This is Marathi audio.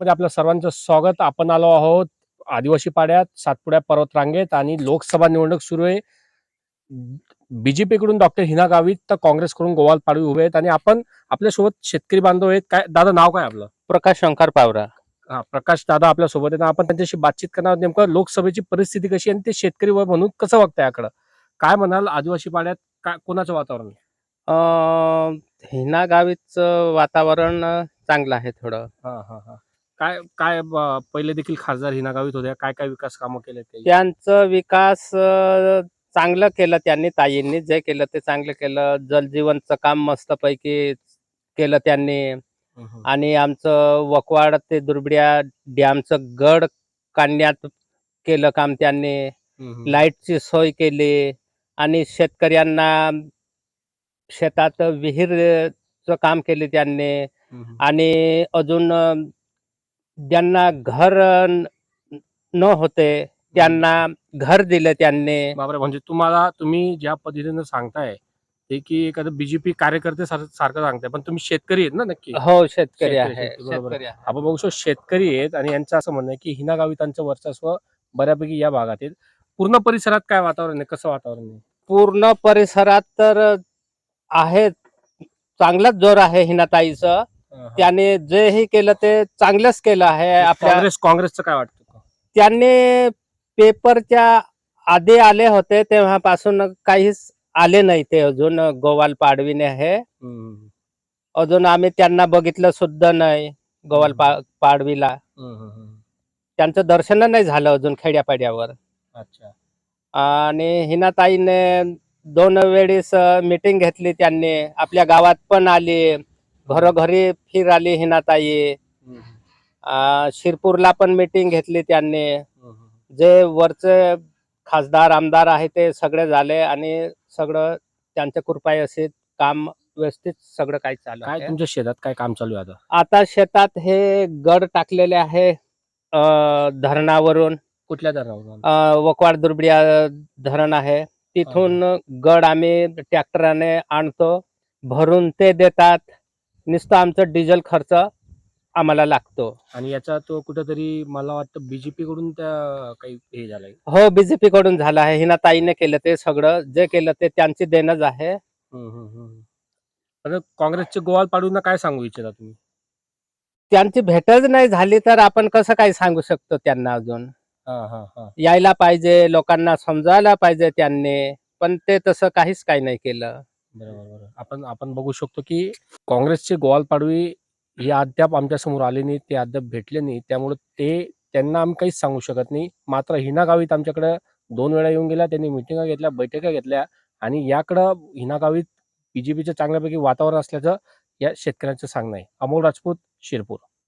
मध्ये आपलं सर्वांचं स्वागत. आपण आलो आहोत आदिवासी पाड्यात सातपुड्या पर्वत रांगेत आणि लोकसभा निवडणूक सुरू आहे. बीजेपी कडून डॉक्टर हिना गावित तर काँग्रेसकडून गोवाल पाडवी उभे आहेत. आणि आपण आपल्यासोबत शेतकरी बांधव आहेत. काय दादा नाव काय आपलं? प्रकाश शंकर पावरा. हा प्रकाश दादा आपल्यासोबत आहेत. आपण त्यांच्याशी बातचीत करणार आहोत. नेमकं लोकसभेची परिस्थिती कशी आणि ते शेतकरी व म्हणून कसं बघताय याकडं? काय म्हणाल आदिवासी पाड्यात? काय कोणाचं वातावरण हिना गावीचं वातावरण चांगलं आहे थोडं. हा हा हा. काय काय ब- पहिले देखील खासदार हिना गावित होत्या. काय काय विकास कामं केले ते त्यांचं विकास अं, चांगलं केलं त्यांनी ताईंनी. जे केलं ते चांगलं केलं. जलजीवनचं काम मस्तपैकी केलं त्यांनी. आणि आमचं वकवाड ते दुर्बिड्या डॅमचं गड काढण्यात केलं काम त्यांनी. लाईटची सोय केली. आणि शेतकऱ्यांना शेतात विहीरचं काम केले त्यांनी. आणि अजून ज्यांना घर न होते त्यांना घर दिले त्यांनी. बापरे म्हणजे तुम्हाला तुम्ही ज्या पद्धतीने सांगताय ते की एखादं बीजेपी कार्यकर्ते सार- सारखं सांगताय पण तुम्ही शेतकरी आहेत ना नक्की? हो शेतकरी शेतकरी, आहे शेतकरी, बरोबर. शेतकरी आहे. आपण बघू शकतो शेतकरी आहेत आणि यांचं असं म्हणणं आहे की हिना गावितांचं वर्चस्व बऱ्यापैकी या भागात आहे पूर्ण परिसरात काय वातावरण आहे? कसं वातावरण आहे? पूर्ण परिसरात तर आहे चांगलाच जोर आहे हिनाताईचं. त्याने जेही केलं ते चांगलंच केलं आहे आपल्या काँग्रेस काँग्रेसचं काय वाटतं त्यांनी पेपरच्या आधी आले होते तेव्हापासून काहीच आले नाही ते अजून गोवाल पाडवीने हे. हम्म, अजून आम्ही त्यांना बघितलं सुद्धा नाही गोवाल पा पाडवीला. हम्म, हम्म, हम्म. त्यांचं दर्शन नाही झालं अजून खेड्यापाड्यावर. अच्छा. आणि हिनाताईने दोन वेळेस मीटिंग घेतली त्यांनी. आपल्या गावात पण आली. घरोघरी फिर आली हिनाताई शिरपूरला पण मीटिंग घेतली त्यांनी. जे वरचे खासदार आमदार आहे ते सगळे झाले आणि सगळं त्यांच्या कृपाई असे काम व्यवस्थित सगळं काही चालू काय आहे. तुमच्या शेतात काय काम चालू आहे आता? आता शेतात हे गड टाकलेले आहे धरणावरून. कुठल्या धरणावर अं, वकवाड दुर्बिडिया धरण आहे. तिथून गड आम्ही ट्रॅक्टराने आणतो. भरून ते देतात. नुसतं आमचं डिझेल खर्च आम्हाला लागतो. आणि याचा तो कुठेतरी मला वाटतं बीजेपी कडून त्या काही हे झालंय. हो बीजेपी कडून झालं आहे. हिना ताईने केलं ते सगळं. जे केलं ते त्यांची देणंच आहे. आता काँग्रेसचे गोवाल पाडूंना काय सांगू इच्छिता तुम्ही? त्यांची भेटच नाही झाली तर आपण कसं काय सांगू शकतो त्यांना अजून? यायला पाहिजे लोकांना समजायला पाहिजे त्यांनी. पण ते तसं काहीच काही नाही केलं. बरोबर बरोबर. आपण आपण बघू शकतो की काँग्रेसचे गोवाल पाडवी हे अद्याप आमच्यासमोर आले नाही ते अद्याप भेटले नाही त्यामुळे ते त्यांना आम्ही काहीच सांगू शकत नाही. मात्र हिना गावीत आमच्याकडे दोन वेळा येऊन गेल्या त्यांनी मिटिंगा घेतल्या बैठका घेतल्या आणि याकडं हिना गावीत बीजेपीचं चांगल्यापैकी वातावरण असल्याचं या शेतकऱ्यांचं सांगणं आहे. अमोल राजपूत शिरपूर.